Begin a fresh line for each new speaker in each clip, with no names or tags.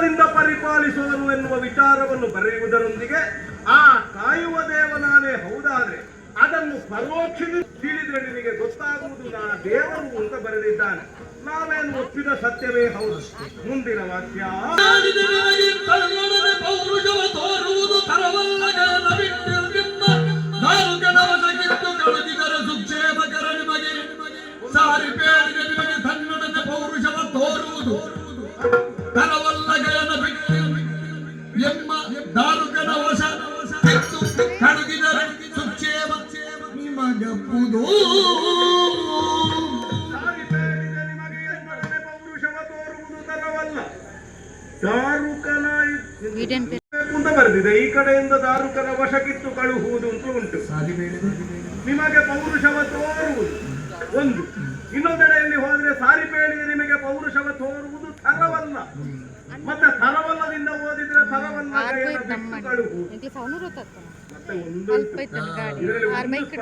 ಧರ್ಮದಿಂದ ಪರಿಪಾಲಿಸುವನು ಎನ್ನುವ ವಿಚಾರವನ್ನು ಬರೆಯುವುದರೊಂದಿಗೆ, ಆ ಕಾಯುವ ದೇವನಾನೇ ಹೌದಾದ್ರೆ ಅದನ್ನು ಪರೋಕ್ಷದಿಂದ ತಿಳಿದ್ರೆ ನಿಮಗೆ ಗೊತ್ತಾಗುವುದು ನಾ ದೇವರು ಅಂತ ಬರೆದಿದ್ದಾನೆ. ನಾವೇನು ಒಪ್ಪಿದ ಸತ್ಯವೇ ಹೌದು. ಮುಂದಿನ ವಾಕ್ಯ.
ತೋರುವುದು ವಶ ಕಿತ್ತು ಕಳುಹಿದರೆ ಸುಕ್ಷೇಮ ನಿಮಗಪ್ಪುದು.
ದಾರುಕನ ಬರೆದಿದೆ ಈ ಕಡೆಯಿಂದ ದಾರುಕನ ವಶಕ್ಕಿತ್ತು ಕಳುಹುವುದು ಅಂತ ಉಂಟು. ನಿಮಗೆ ಪೌರುಷವ ತೋರುವುದು ಒಂದು ಇನ್ನೊಂದೆಡೆಯಲ್ಲಿ ಹೋದ್ರೆ ಸಾರಿ ಬೇಡಿಗೆ ನಿಮಗೆ ಪೌರುಷವ ತೋರುವುದು ತರವಲ್ಲ ಮತ್ತೆ ತರವಲ್ಲದಿಂದ ಓದಿದ್ರೆ
ಹೊತ್ತಾಗ್ತಾನ ಅಲ್ಪ ಗಾಡಿ. ಆರ್ ಬೈಕ್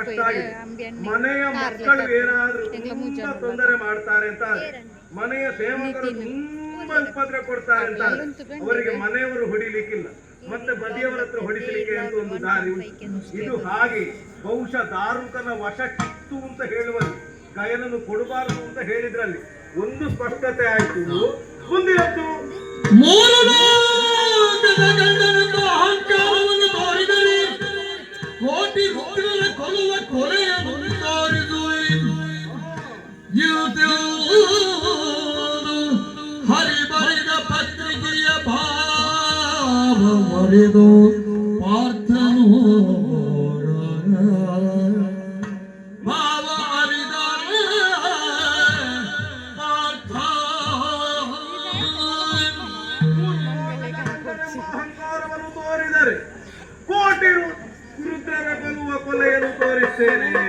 ಅಂಬಿ
ಮನೆಯ ಮಕ್ಕಳು ಏನಾದ್ರು ತುಂಬಾ ತೊಂದರೆ ಮಾಡ್ತಾರೆ ಅಂತ ಮನೆಯ ಸೇವಕರು ತುಂಬಾ ಉಪದ್ರ ಕೊಡ್ತಾರೆ ಅಂತ ಅವರಿಗೆ ಮನೆಯವರು ಹೊಡಿಲಿಕ್ಕಿಲ್ಲ. ಮತ್ತೆ ಬದಿಯವರ ಹತ್ರ ಹೊಡಿಸಲಿಕ್ಕೆ ಅಂತ ಒಂದು ದಾರಿ ಉಂಟು? ಇದು ಹಾಗೆ ಬಹುಶಃ ದಾರುಕನ ವಶ ಕಿತ್ತು ಅಂತ ಹೇಳುವಲ್ಲಿ ಗಯನನ್ನು ಕೊಡಬಾರದು ಅಂತ ಹೇಳಿದ್ರಲ್ಲಿ ಒಂದು ಸ್ಪಷ್ಟತೆ ಆಯ್ತು. ಮುಂದಿನದ್ದು
ಮೂಲಲೋಕದ ಕೊಲೆಯನ್ನು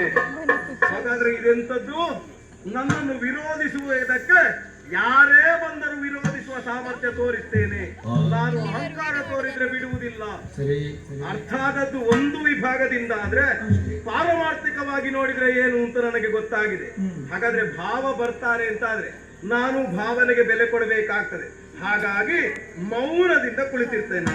ಹಾಗಾದ್ರೆ ಇದೆಂತದ್ದು ನನ್ನನ್ನು ವಿರೋಧಿಸುವುದಕ್ಕೆ ಯಾರೇ ಬಂದರೂ ವಿರೋಧಿಸುವ ಸಾಮರ್ಥ್ಯ ತೋರಿಸ್ತೇನೆ. ನಾನು ಅಹಂಕಾರ ತೋರಿದ್ರೆ ಬಿಡುವುದಿಲ್ಲ.
ಸರಿ
ಅರ್ಥ ಆದದ್ದು ಒಂದು ವಿಭಾಗದಿಂದ ಆದ್ರೆ ಪಾರಮಾರ್ಥಿಕವಾಗಿ ನೋಡಿದ್ರೆ ಏನು ಅಂತ ನನಗೆ ಗೊತ್ತಾಗಿದೆ. ಹಾಗಾದ್ರೆ ಭಾವ ಬರ್ತಾರೆ ಅಂತ ಆದ್ರೆ ನಾನು ಭಾವನೆಗೆ ಬೆಲೆ ಕೊಡಬೇಕಾಗ್ತದೆ. ಹಾಗಾಗಿ ಮೌನದಿಂದ ಕುಳಿತಿರ್ತೇನೆ.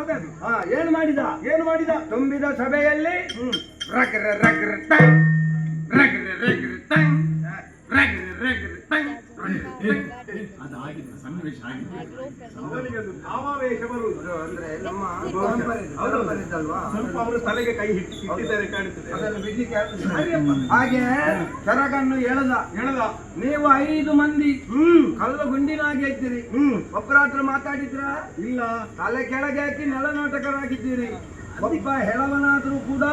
ಬರ್ತದೆ ಅದು
ಆ, ಏನ್ ಮಾಡಿದ
ಏನು ಮಾಡಿದ
ತುಂಬಿದ ಸಭೆಯಲ್ಲಿ
ಹ್ಮ್
ರಗ್ರ ರಗ್ರ ಟಂಗ್, ರಗ್ರ ರಗ್ರ ಟಂಗ್, ರಗ್ರ ರಗ್ರ ಟಂಗ್,
ಸನ್ನಿವೇಶ
ಭಾವಾವೇಶ ಬರುವುದು.
ಅಂದ್ರೆ ನಮ್ಮ
ಸ್ವಲ್ಪ ಅವರು ತಲೆಗೆ ಕೈ.
ಹಾಗೆ ಕರಗನ್ನು ಎಳೆದ
ಹೇಳದ
ನೀವು ಐದು ಮಂದಿ
ಹ್ಮ್.
ಕಲ್ಲು ಗುಂಡಿನಾಗಿ ಇದ್ದೀರಿ
ಹ್ಮ್.
ಒಬ್ಬರ ಹತ್ರ ಮಾತಾಡಿದ್ರ?
ಇಲ್ಲ.
ತಲೆ ಕೆಳಗೆ ಹಾಕಿ ನೆಲನಾಟಕರಾಗಿದ್ದೀರಿ. ಒಬ್ಬ ಹೆಳವನಾದ್ರೂ ಕೂಡ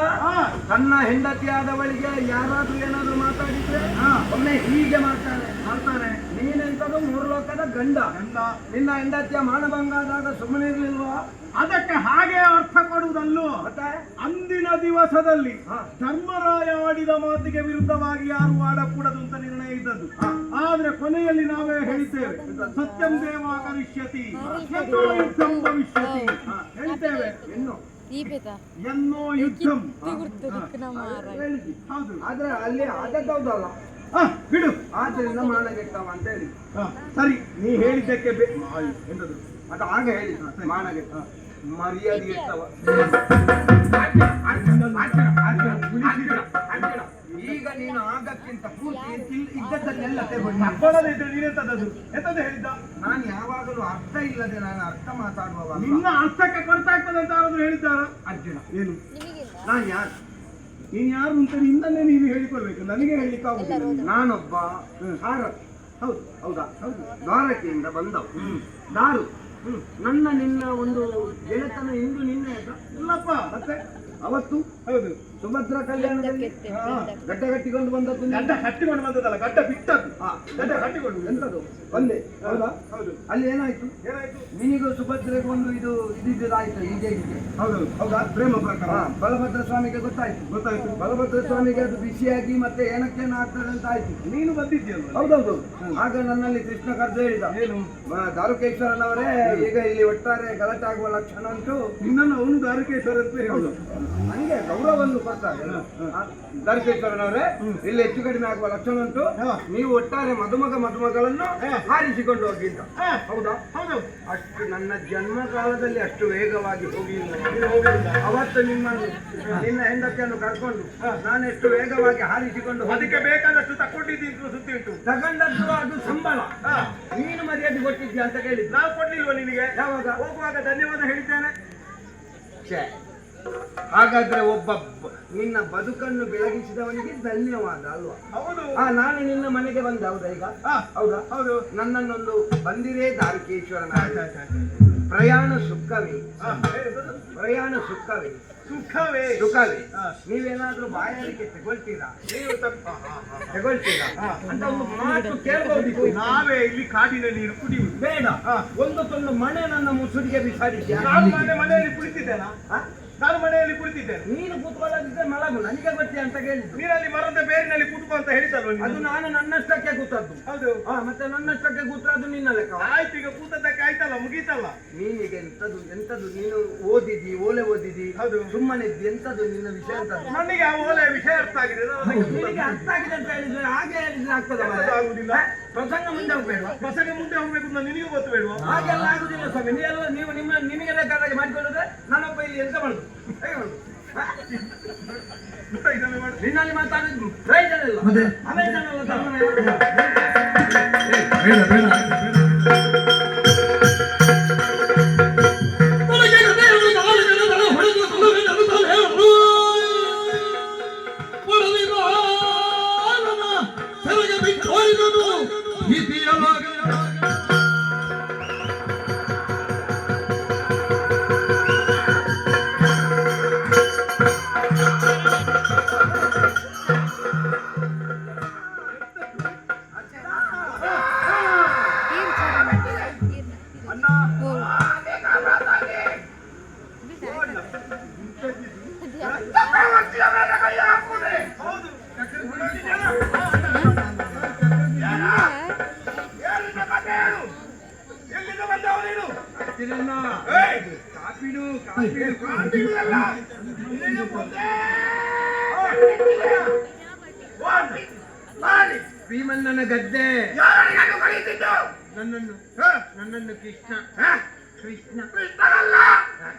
ತನ್ನ ಹೆಂಡತಿಯಾದವಳಿಗೆ ಯಾರಾದ್ರೂ ಏನಾದ್ರೂ ಮಾತಾಡಿದ್ರೆ
ಹಾ.
ಒಮ್ಮೆ ಹೀಗೆ ಮಾಡ್ತಾನೆ
ಮಾಡ್ತಾನೆ.
ನೀನೆಂತದು ಮೂರು ಲೋಕದ ಗಂಡ.
ಗಂಡ.
ನಿನ್ನ ಹೆಂಡತಿಯ ಮಾನಭಂಗ ಆದಾಗ ಸುಮ್ಮನೆ ಇರ್ಲಿಲ್ವಾ
ಅದಕ್ಕೆ ಹಾಗೆ ಅರ್ಥ ಕೊಡುವುದಲ್ಲೂ
ಮತ್ತೆ?
ಅಂದಿನ ದಿವಸದಲ್ಲಿ. ಧರ್ಮರಾಯ ಆಡಿದ ಮಾತಿಗೆ ವಿರುದ್ಧವಾಗಿ ಯಾರು ಆಡಕೂಡದು ಅಂತ ನಿರ್ಣಯ ಇದ್ದದ್ದು. ಆದ್ರೆ ಕೊನೆಯಲ್ಲಿ ನಾವೇ ಹೇಳಿದ್ದೇವೆ ಸತ್ಯಂ ದೇವ ಕರಿಷ್ಯತಿ ಭವಿಷ್ಯತಿ. ಹೇಳ್ತೇವೆ
ಬೇತ
ಎನ್ನೋ? ಯುದ್ಧಂ. ಹೌದು.
ಆದ್ರೆ ಅಲ್ಲಿ ಆದದ್ದೌದಲ್ಲ.
ಆ, ಬಿಡು.
ಆದ್ದರಿಂದ ಮಾನಗೆಟ್ಟವ ಅಂತ ಹೇಳಿ.
ಸರಿ ನೀ ಹೇಳಿದ್ದಕ್ಕೆ ಎಂತದು?
ಅದು ಆಗ ಹೇಳಿ. ಮಾನಗೆಟ್ಟ. ಮರ್ಯಾದೆ ಇಟ್ಟವ ಈಗ ನೀನು ಆಗಕ್ಕಿಂತ ಪೂರ್ತಿ ಇದ್ದದ್ದನ್ನೆಲ್ಲ
ಇದ್ರೆ ನೀನೆಂತದದು ಎಂತದ್ದು ಹೇಳಿದ್ದ?
ನಾನು ಯಾವಾಗಲೂ ಅರ್ಥ ಇಲ್ಲದೆ ನಾನು ಅರ್ಥ ಮಾತಾಡುವವ
ನಿನ್ನ ಅರ್ಥಕ್ಕೆ ಕೊರತಾಗ್ತದೆ ಅಂತ ಅವರು ಹೇಳಿದ್ದಾರ?
ಅರ್ಜುನ.
ಏನು?
ನಾನು ಯಾರು
ನೀನ್ ಯಾರು ಅಂತ ನಿನ್ನನ್ನೇ ನೀನು ಹೇಳಿಕೊಳ್ಬೇಕು. ನನಗೆ ಹೇಳಿಕ್ಕೆ ಆಗುದಿಲ್ಲ
ನಾನೊಬ್ಬ ಹಾರ
ಹೌದು
ಹೌದಾ? ಹೌದು. ದ್ವಾರಕೆಯಿಂದ ಬಂದವು ದಾರು. ನನ್ನ ನಿನ್ನ ಒಂದು ಗೆಳೆತನ ಇಂದು ನಿನ್ನೆ ಆಯ್ತಾ?
ಇಲ್ಲಪ್ಪ ಮತ್ತೆ? ಅವತ್ತು
ಹೌದು.
ಸುಭದ್ರ ಕಲ್ಯಾಣದಲ್ಲಿ
ಕೆತ್ತೆ,
ಹಾ,
ಬೆಂದ.
ಗಡ್ಡ ಕಟ್ಟಿಕೊಂಡು ಬಂದದ್ದು.
ಗಡ್ಡ ಕಟ್ಟಿಕೊಂಡು ಬಂದದಲ್ಲ ಗಡ್ಡ ಬಿಟ್ಟದ್ದು.
ಹಾ,
ಗಡ್ಡ ಕಟ್ಟಿಕೊಂಡು
ಎಂತದು ಒಂದೇ ಹೌದಾ?
ಹೌದು.
ಅಲ್ಲಿ ಏನಾಯ್ತು?
ಏನಾಯ್ತು?
ನಿನಗೂ ಸುಭದ್ರೆಗೆ ಒಂದು ಇದು ಇದಿದ್ದಾಯ್ತು ಹೀಗೆ ಹೀಗೆ
ಹೌದು.
ಹೌದಾ?
ಪ್ರೇಮ ಪ್ರಕಾರ.
ಹಾ, ಬಲಭದ್ರ ಸ್ವಾಮಿಗೆ ಗೊತ್ತಾಯ್ತು.
ಗೊತ್ತಾಯ್ತು.
ಬಲಭದ್ರ ಸ್ವಾಮಿಗೆ ಅದು ಬಿಸಿಯಾಗಿ ಮತ್ತೆ ಏನಕ್ಕೇನು ಆಗ್ತದೆ ಅಂತ ಆಯ್ತು.
ನೀನು ಬಂದಿದ್ಯಲ್ವ
ಹೌದೌದು. ಆಗ ನನ್ನಲ್ಲಿ ಕೃಷ್ಣ ಕರ್ದು ಹೇಳಿದ.
ಏನು?
ದಾರುಕೇಶ್ವರನವರೇ ಈಗ ಇಲ್ಲಿ ಒಟ್ಟಾರೆ ಗಲಾಟೆ ಆಗುವ ಲಕ್ಷಣ ಉಂಟು.
ನಿನ್ನನ್ನು ಅವನು ದಾರುಕೇಶ್ವರ ಅಂತ ಹೇಳುದು.
ನನಗೆ ಗೌರವವನ್ನು ಕೊಡ್ತಾರೆ. ಆ, ಇಲ್ಲಿ ಹೆಚ್ಚು ಕಡಿಮೆ ಆಗುವ ಲಕ್ಷಣ ಉಂಟು. ನೀವು ಒಟ್ಟಾರೆ ಮದುಮಗ ಮದುಮಗಳನ್ನು ಹಾರಿಸಿಕೊಂಡು
ಹೋಗಿದ್ದ.
ಹೌದಾ?
ಹೌದು.
ಅಷ್ಟು ನನ್ನ ಜನ್ಮ ಕಾಲದಲ್ಲಿ ಅಷ್ಟು ವೇಗವಾಗಿ
ಹೋಗಿ
ಅವತ್ತು ನಿಮ್ಮ ನಿನ್ನ ಹೆಂಡತಿಯನ್ನು ಕರ್ಕೊಂಡು ನಾನು ಎಷ್ಟು ವೇಗವಾಗಿ ಹಾರಿಸಿಕೊಂಡು
ಅದಕ್ಕೆ ಬೇಕಾದಷ್ಟು ತಕೊಂಡಿದ್ದು ಸುದ್ದಿ ಉಂಟು
ತಗೊಂಡದ್ದು ಅದು ಸಂಬಳ. ನೀನು ಮರ್ಯಾದೆ ಕೊಟ್ಟಿದ್ಯಾ ಅಂತ ಕೇಳಿದ್ದು.
ನಾವು ಕೊಡ್ಲಿಲ್ವ ನಿನಗೆ?
ಯಾವಾಗ?
ಹೋಗುವಾಗ ಧನ್ಯವಾದ ಹೇಳಿದ್ದೇನೆ.
ಹಾಗಾದ್ರೆ ಒಬ್ಬ ನಿನ್ನ ಬದುಕನ್ನು ಬೆಳಗಿಸಿದವನಿಗೆ ಧನ್ಯವಾದ ಅಲ್ವಾ?
ಹೌದು.
ಆ ನಾನು ನಿನ್ನ ಮನೆಗೆ ಬಂದೆ ಹೌದಾ ಈಗ? ಹೌದಾ?
ಹೌದು.
ನನ್ನನ್ನೊಂದು ಬಂದಿರೇ ದಾರಿಕೇಶ್ವರನ. ಪ್ರಯಾಣ ಸುಖವೇ. ಪ್ರಯಾಣ ಸುಖವೇ.
ಸುಖವೇ.
ಸುಖವೇ. ನೀವೇನಾದ್ರೂ ಬಾಯಾರಿಕೆ ತಗೊಳ್ತೀರಾ?
ನೀವು.
ತಗೊಳ್ತೀರಾ? ಅಂತ ಒಂದು ಮಾತು ಕೇಳ್ಬೋದಿತ್ತು.
ನಾವೇ ಇಲ್ಲಿ ಕಾಡಿನ ನೀರು ಕುಡಿಯುವುದು.
ಬೇಡ.
ಹಾ.
ಒಂದು ತುಂಡು ಮನೆ ನನ್ನ ಮುಸುಡಿಗೆ
ಮನೆ ಮನೆಯಲ್ಲಿ ಕುಳಿತಿದ್ದೇನಾ? ನಾನು ಮನೆಯಲ್ಲಿ ಕುಳಿತಿದ್ದೇನೆ.
ನೀನು ಕೂತ್ಕೊಳ್ಳೋದಿದ್ರೆ ಮಲಗು. ನನಗೆ ಗೊತ್ತಿ ಅಂತ ಕೇಳಿದ್ದು.
ನೀರಲ್ಲಿ ಮರದ ಬೇರಿನಲ್ಲಿ ಕೂತ್ಕೊ ಅಂತ ಹೇಳಿದಲ್ವ
ಅದು
ನಾನು
ನನ್ನಷ್ಟಕ್ಕೆ ಕೂತದ್ದು.
ಹೌದು.
ಹಾ ಮತ್ತೆ ನನ್ನಷ್ಟಕ್ಕೆ ಕೂತ್ರದ್ದು ನಿನ್ನ ಲೆಕ್ಕ
ಆಯ್ತು ಈಗ ಕೂತದ್ದಕ್ಕೆ ಆಯ್ತಲ್ಲ ಮುಗೀತಲ್ಲ?
ನೀನಿಗೆ ಎಂತದು ಎಂತದು ನೀನು ಓದಿದಿ ಓಲೆ ಓದಿದಿ
ಹೌದು.
ಸುಮ್ಮನಿದ್ದಿ ಎಂತದು ನಿನ್ನ ವಿಷಯ ಅಂತ?
ನನಗೆ ಆ ಓಲೆ ವಿಷಯ ಅರ್ಥ ಆಗಿದೆ ನಾನು ಅದಕ್ಕೆ
ನಿನಗೆ
ಕೂತದ್ದು.
ಅರ್ಥ ಆಗಿದೆ ಅಂತ ಹೇಳಿದ್ರೆ ಹಾಗೆ ಹೇಳಿದ್ರೆ ಆಗ್ತದ
ಆಗುದಿಲ್ಲ.
ಪ್ರಸಂಗ ಮುಂದೆ ಹೋಗ್ಬೇಡ
ಪ್ರಸಂಗ ಮುಂದೆ ಹೋಗ್ಬೇಕು ಅಂತ ನಿನಗೂ ಗೊತ್ತು ಬೇಡುವ?
ಹಾಗೆಲ್ಲ ಆಗುದಿಲ್ಲ ಸ್ವಾಮಿ. ನೀವೆಲ್ಲ ನೀವು ನಿಮ್ಮ ನಿಮಗೆ ಬೇಕಾದಾಗೆ ಮಾಡಿಕೊಳ್ಳುದ್ರೆ ನಾನೊಬ್ಬ ಇಲ್ಲಿ ಎಂತ ಮಾಡುದು? ನಿನ್ನಲ್ಲಿ ಮಾತಾಡಿದ್ರು ಪ್ರಯೋಜನ ಇಲ್ಲ ಧರ್ಮನೇ.
ಬೇಡ ಬೇಡ.
ಹತ್ತಿರನ್ನ
ಕಾಫಿಡು ಮಾಡಿ.
ಭೀಮಣ್ಣನ ಗದ್ದೆ.
ಯಾರನ್ನು?
ನನ್ನನ್ನು.
ಹ?
ನನ್ನನ್ನು ಕೃಷ್ಣ? ಕೃಷ್ಣ.
ಕೃಷ್ಣನಲ್ಲ.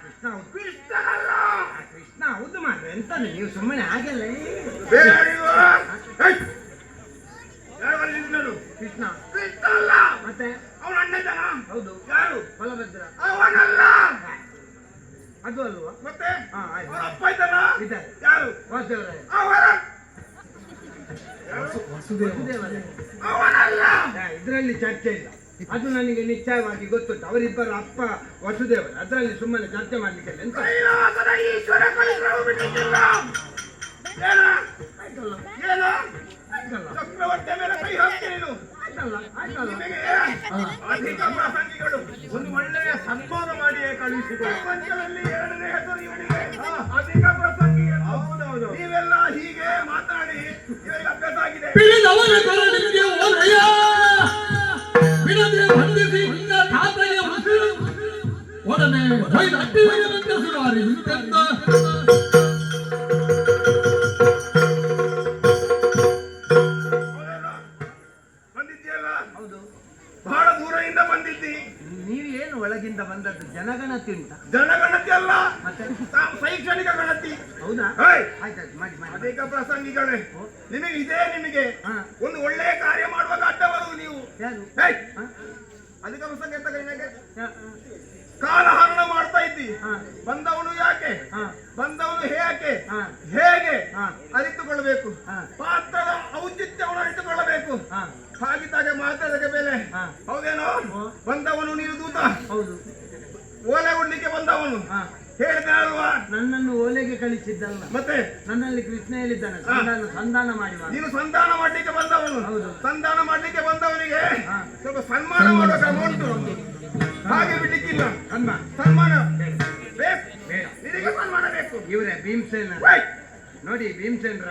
ಕೃಷ್ಣ ಹೌದು.
ಕೃಷ್ಣನಲ್ಲ.
ಆ, ಕೃಷ್ಣ ಹೌದು ಮಾತ್ರ ಎಂತ ನೀವು ಸುಮ್ಮನೆ
ಆಗಲ್ಲ
ಕೃಷ್ಣ
ಕೃಷ್ಣ. ಅಲ್ಲ.
ಮತ್ತೆ?
ಅವನ ಅಣ್ಣ ಇದ್ದಾನಾ?
ಹೌದು.
ಯಾರು?
ಬಲಭದ್ರ.
ಅವನಲ್ಲ.
ಅದು ಅಲ್ವಾ?
ಮತ್ತೆ?
ಹಾ
ಅಪ್ಪ ಇದ್ದಾನಾ?
ಇದ್ದಾರೆ.
ಯಾರು?
ವಾಸುದೇವರಾಯ.
ಅವರ
ವಾಸುದೇವರಾಯ
ಅವನಲ್ಲ.
ಇದರಲ್ಲಿ ಚರ್ಚೆ ಇಲ್ಲ. ಅದು ನನಗೆ ನಿಶ್ಚಯವಾಗಿ ಗೊತ್ತುಂಟು. ಅವರಿಬ್ಬರು ಅಪ್ಪ ವಸುದೇವರು. ಅದರಲ್ಲಿ ಸುಮ್ಮನೆ ಚರ್ಚೆ ಮಾಡ್ಲಿಕ್ಕೆ ಎಂತ?
ಚಕ್ರವರ್ತಿ ಮೇಲೆ ಕೈ ಹಾಕಿ ನೀನು.
ಆಯ್ತಲ್ಲ? ಆಯ್ತಲ್ಲ?
ನಿನಗೆ ಅಧಿಕ ಪ್ರಸಂಗಿಗಳು ಒಂದು ಒಳ್ಳೆಯ ಸನ್ಮಾನ ಮಾಡಿಯೇ ಕಳುಹಿಸಿದರು ಪ್ರಪಂಚದಲ್ಲಿ ಎರಡನೇ ಹೆಸರು ಇವನಿಗೆ. ಅಧಿಕ ಪ್ರಸಂಗಿಗಳು ಹೌದೌದು. ನೀವೆಲ್ಲ ಹೀಗೆ ಮಾತಾಡಿ ಇವರಿಗೆ ಅಭ್ಯಾಸ ಆಗಿದೆ.
ಬಿಡಿದವನ ಕರಡಿಗೆ
ಶೈಕ್ಷಣಿಕ ಗಣತಿ
ಹೌದಾ?
ಹೇಯ್!
ಆಯ್ತಾಯ್ತು ಮಾಡಿ ಮಾಡಿ
ಅನೇಕ ಪ್ರಸಂಗಿಗಳೇ. ನಿಮಗೆ ಇದೇ ನಿಮಗೆ. ಒಂದು ಒಳ್ಳೆಯ ಕಾರ್ಯ ಮಾಡುವಾಗ ಅಡ್ಡವರು ಬರುವುದು ನೀವು! ಅಧಿಕ ಪ್ರಸಂಗ ಎಂತ ಕಾಲಹರಣ ಮಾಡ್ತಾ ಇದ್ದಿ. ಬಂದವನು ಯಾಕೆ. ಬಂದವನು ಹೇಗೆ. ಹೇಗೆ?
ಹಾ.
ಅರಿತುಕೊಳ್ಳಬೇಕು
ಹಾ.
ಪಾತ್ರದ ಔಚಿತ್ಯವನ್ನು ಅರಿತುಕೊಳ್ಳಬೇಕು
ಹಾ.
ಹಾಗಿದ್ದಾಗ ಮಾತಾಡಕ್ಕೆ ಬೆಲೆ
ಹಾ.
ಹೌದೇನೋ
ಹ್ಮ್.
ಬಂದವನು ನೀನು ದೂತ
ಹೌದು
ಓಲೆ ಉಡ್ಲಿಕ್ಕೆ ಬಂದವನು
ಹಾ
ಹೇಳ್ದೆ ಅಲ್ವಾ
ನನ್ನನ್ನು ಕಳಿಸಿದ್ದಲ್ಲ
ಮತ್ತೆ?
ನನ್ನಲ್ಲಿ ಕೃಷ್ಣ ಹೇಳಿದ್ದಾನೆ ಸಂಧಾನ ಸಂಧಾನ ಮಾಡಿ.
ನೀನು ಸಂಧಾನ ಮಾಡ್ಲಿಕ್ಕೆ ಬಂದವನು.
ಹೌದು.
ಸಂಧಾನ ಮಾಡ್ಲಿಕ್ಕೆ ಬಂದವನಿಗೆ ಸ್ವಲ್ಪ ಸನ್ಮಾನ ಮಾಡುವ ಕ್ರಮ ಉಂಟು ಹಾಗೆ ಬಿಡ್ಲಿಕ್ಕಿಲ್ಲ.
ಸನ್ಮಾನ.
ಸನ್ಮಾನ ಬೇಕು ನಿನಗೆ ಸನ್ಮಾನ ಬೇಕು.
ಇವರೇ ಭೀಮಸೇನ. ನೋಡಿ ಭೀಮಸೇನ?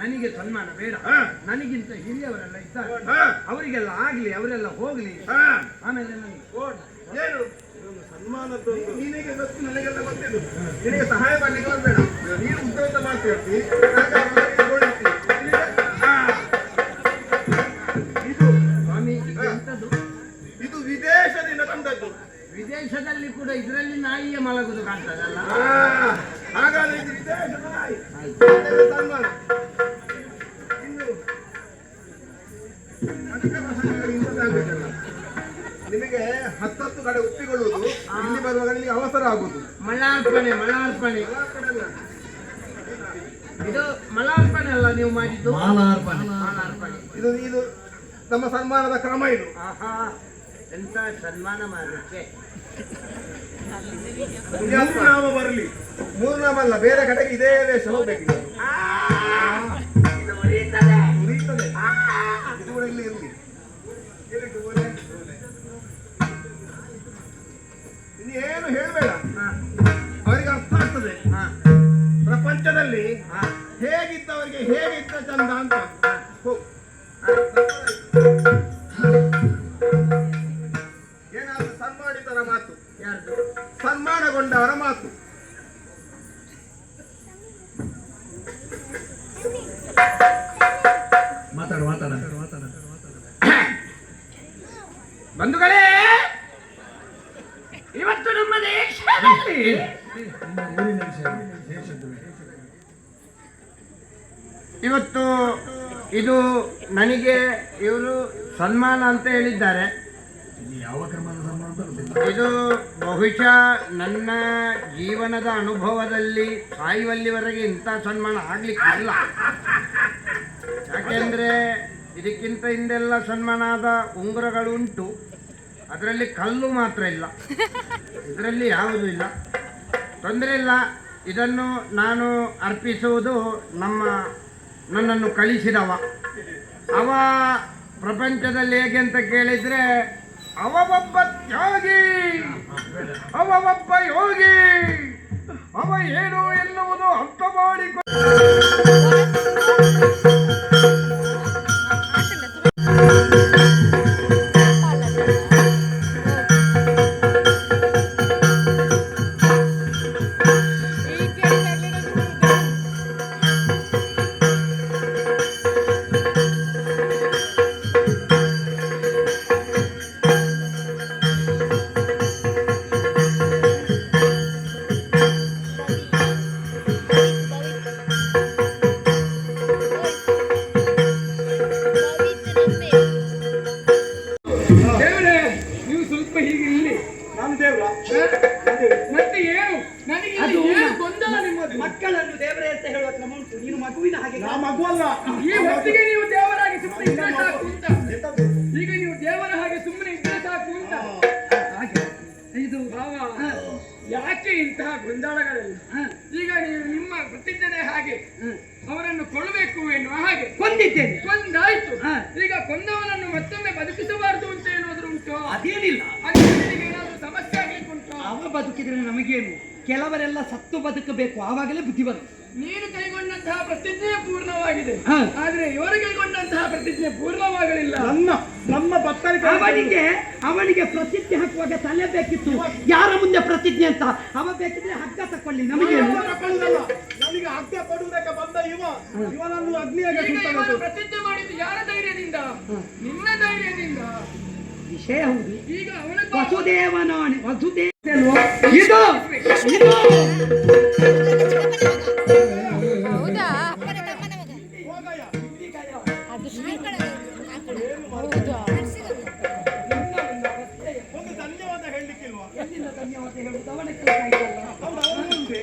ನನಗೆ ಸನ್ಮಾನ ಬೇಡ. ನನಗಿಂತ ಹಿರಿಯವರೆಲ್ಲ ಇದ್ದಾರೆ. ಅವರಿಗೆಲ್ಲ ಆಗ್ಲಿ ಅವರೆಲ್ಲ ಹೋಗ್ಲಿ. ಆಮೇಲೆ ನನಗೆ.
ಏನು? ನಿನಗೆ ಗೊತ್ತು ನನಗೆಲ್ಲ ಗೊತ್ತಿದ್ದು ನಿನಗೆ ಸಹಾಯ ಮಾಡ್ಲಿಕ್ಕೆ ಬರಬೇಡ ನೀನು ಉದ್ಯೋಗ
ಎಂತದ್ದು
ಇದು ವಿದೇಶದಿಂದ ತಂದದ್ದು.
ವಿದೇಶದಲ್ಲಿ ಕೂಡ ಇದರಲ್ಲಿ ನಾಯಿಯ ಮಲಗುದು ಕಾಣ್ತದಲ್ಲ? ನೀವು ಮಾಡಿದ್ದು? ಮಾಲಾರ್ಪಣೆ.
ಇದು ಇದು ನಮ್ಮ ಸನ್ಮಾನದ ಕ್ರಮ ಇದು.
ಆಹಾ ಎಂತ ಸನ್ಮಾನ ಮಾಡಲಿಕ್ಕೆ?
ಮೂರು ನಾಮ ಬರಲಿ. ಮೂರು ನಾಮ ಅಲ್ಲ ಬೇರೆ ಕಡೆಗೆ ಇದೇ ವೇಷ ಹೋಗ್ಬೇಕು ಇದು. ಉರಿಯುತ್ತದೆ. ಇದು ಕೂಡ ಇಲ್ಲಿ ಇರಲಿ. ಏನು ಹೇಳಬೇಡ. ಅವರಿಗೆ ಅರ್ಥ ಆಗ್ತದೆ. ಪ್ರಪಂಚದಲ್ಲಿ ಹೇಗಿದ್ದವರಿಗೆ ಹೇಗಿತ್ತ ಚಂದ ಅಂತ.
ಇವರು ಸನ್ಮಾನ ಅಂತ ಹೇಳಿದ್ದಾರೆ.
ಇದು ಯಾವ ಕ್ರಮದ ಸನ್ಮಾನ ಅಂತ ಗೊತ್ತಿಲ್ಲ.
ಇದು ಬಹುಶಃ ನನ್ನ ಜೀವನದ ಅನುಭವದಲ್ಲಿ ಸಾಯುವಲ್ಲಿವರೆಗೆ ಇಂಥ ಸನ್ಮಾನ ಆಗ್ಲಿಕ್ಕಿಲ್ಲ ಯಾಕೆಂದ್ರೆ ಇದಕ್ಕಿಂತ ಹಿಂದೆಲ್ಲ ಸನ್ಮಾನ ಆದ ಉಂಗುರಗಳು ಉಂಟು. ಅದರಲ್ಲಿ ಕಲ್ಲು ಮಾತ್ರ ಇಲ್ಲ. ಇದರಲ್ಲಿ ಯಾವುದೂ ಇಲ್ಲ. ತೊಂದರೆ ಇಲ್ಲ. ಇದನ್ನು ನಾನು ಅರ್ಪಿಸುವುದು ನಮ್ಮ ನನ್ನನ್ನು ಕಳಿಸಿದವ. ಅವ ಪ್ರಪಂಚದಲ್ಲಿ ಹೇಗೆ ಅಂತ ಕೇಳಿದ್ರೆ ಅವ ಒಬ್ಬ ತ್ಯಾಗಿ ಅವ ಒಬ್ಬ ಯೋಗಿ, ಅವ ಏನು ಎನ್ನುವುದು ಅರ್ಥ ಮಾಡಿಕೊ
ಇದು ಭಾವ. ಯಾಕೆ ಇಂತಹ ಗೊಂದಲಗಳೆಲ್ಲ? ಈಗ ನೀವು ನಿಮ್ಮ ಪ್ರತಿಜ್ಞೆ ಹಾಗೆ ಅವರನ್ನು ಕೊಲ್ಲಬೇಕು ಎನ್ನುವ ಹಾಗೆ.
ಕೊಂದಿದ್ದೇನೆ.
ಕೊಂದಾಯ್ತು. ಈಗ ಕೊಂದವನನ್ನು ಮತ್ತೊಮ್ಮೆ ಬದುಕಿಸಬಾರದು ಅಂತ ಏನಾದ್ರು ಉಂಟು?
ಅದೇನಿಲ್ಲ.
ಏನಾದ್ರು ಸಮಸ್ಯೆ ಆಗ್ಲಿಕ್ಕೆ ಉಂಟು?
ಅವ ಬದುಕಿದ್ರೆ ನಮಗೇನು? ಕೆಲವರೆಲ್ಲ ಸತ್ತು ಬದುಕಬೇಕು. ಆವಾಗಲೇ ಬುದ್ಧಿ ಬರುತ್ತೆ.
ನೀನು ಪ್ರತಿಜ್ಞೆ ಪೂರ್ಣವಾಗಿದೆ. ಆದ್ರೆ ಇವರಿಗೆ ಕೈಗೊಂಡಂತಹ ಪ್ರತಿಜ್ಞೆ ಪೂರ್ಣವಾಗಲಿಲ್ಲ.
ನಮ್ಮ ನಮ್ಮ ಭಕ್ತರಿಗೆ
ಅವನಿಗೆ ಅವನಿಗೆ ಪ್ರತಿಜ್ಞೆ ಹಾಕುವಾಗ ತಲೆ ಬೇಕಿತ್ತು. ಯಾರ ಮುಂದೆ ಪ್ರತಿಜ್ಞೆ ಅಂತ? ಅವ ಬೇಕಿದ್ರೆ ಹಗ್ಗ ತಕೊಳ್ಳಿ
ನಮಗೆ. ನಮಗೆ ಹಗ್ಗ ಕೊಡುವುದಕ್ಕೆ ಬಂದ ಇವ. ಇವನನ್ನು ಅಗ್ನಿ
ಈಗ ಪ್ರತಿಜ್ಞೆ ಮಾಡಿದ್ದು ಯಾರ ಧೈರ್ಯದಿಂದ? ನಿನ್ನ ಧೈರ್ಯದಿಂದ.
ವಿಷಯ ಹೌದು.
ಈಗ ವಸುದೇವನ
ವಸುದೇವನಾಣೆ ವಸುದೇವ ಇದು. ಇದು.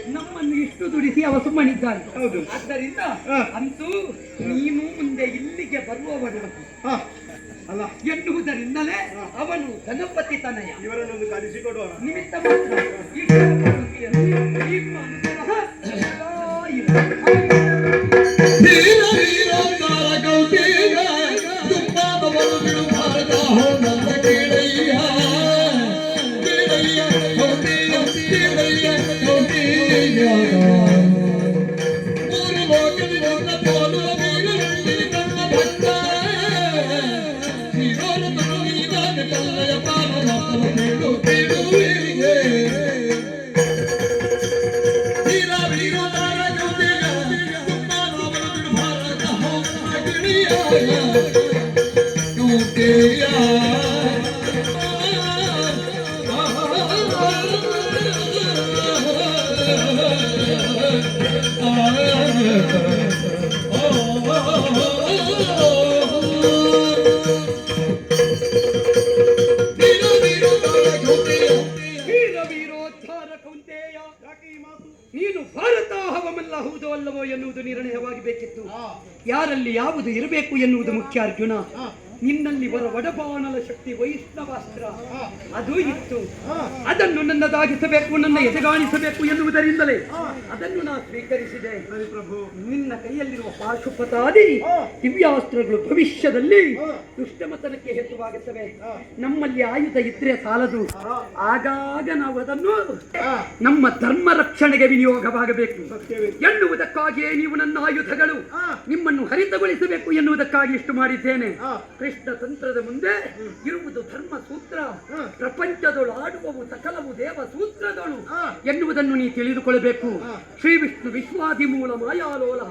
ನಮ್ಮನ್ನು ಇಷ್ಟು ದುಡಿಸಿ ಅವ ಸುಮ್ಮನಿದ್ದಾನೆ.
ಹೌದು.
ಆದ್ದರಿಂದ. ಅಂತೂ ನೀನು ಮುಂದೆ ಇಲ್ಲಿಗೆ ಬರುವವನು.
ಅಲ್ಲ
ಎನ್ನುವುದರಿಂದಲೇ ಅವನು ಗಣಪತಿ ತನಯ.
ಇವರನ್ನೊಂದು ಕಲಿಸಿಕೊಡುವ
ನಿಮಿತ್ತ ಮಾತ್ರ ಈ
ನೀನು ಭಾರತ ಹವಮಲ್ಲ ಹೌದೋ ಎನ್ನುವುದು ನಿರ್ಣಯವಾಗಿ ಬೇಕಿತ್ತು ಯಾರಲ್ಲಿ ಯಾವುದು ಇರಬೇಕು ಎನ್ನುವುದು ಮುಖ್ಯ ಅರ್ಜುನ ನಿನ್ನಲ್ಲಿ ಬರುವ ವಡಬಾಣಲ ಶಕ್ತಿ ವೈಷ್ಣವಾಸ್ತ್ರ. ಅದು ಇತ್ತು. ಅದನ್ನು ನನ್ನದಾಗಿಸಬೇಕು ನನ್ನ ಎದೆಗಾಣಿಸಬೇಕು ಎನ್ನುವುದರಿಂದಲೇ. ಅದನ್ನು ನಾ ಸ್ವೀಕರಿಸಿದೆ.
ಪ್ರಭು.
ನಿನ್ನ ಕೈಯಲ್ಲಿರುವ ಪಾಶುಪತಾದಿ ದಿವ್ಯಾಸ್ತ್ರಗಳು ಭವಿಷ್ಯದಲ್ಲಿ ದುಷ್ಟಮತನಕ್ಕೆ ಹೆಚ್ಚುವಾಗುತ್ತವೆ ನಮ್ಮಲ್ಲಿ ಆಯುಧ ಇದ್ರೆ ಸಾಲದು. ಆಗಾಗ ನಾವು ಅದನ್ನು ನಮ್ಮ ಧರ್ಮ ರಕ್ಷಣೆಗೆ ವಿನಿಯೋಗವಾಗಬೇಕು. ಎನ್ನುವುದಕ್ಕಾಗಿಯೇ ನೀವು ನನ್ನ ಆಯುಧಗಳು. ನಿಮ್ಮನ್ನು ಹರಿತಗೊಳಿಸಬೇಕು ಎನ್ನುವುದಕ್ಕಾಗಿ ಇಷ್ಟು ಮಾಡಿದ್ದೇನೆ. ಕೃಷ್ಣ ತಂತ್ರದ ಮುಂದೆ ಇರುವುದು ಧರ್ಮ ಸೂತ್ರ. ಪ್ರಪಂಚದೊಳು ಆಡುವವು ಸಕಲವು ದೇವ ಸೂತ್ರದಳು. ಎನ್ನುವುದನ್ನು ನೀ ತಿಳಿದುಕೊಳ್ಳಬೇಕು. ಶ್ರೀ ವಿಷ್ಣು ವಿಶ್ವಾದಿಮೂಲ ಮಾಯಾಲೋಲ.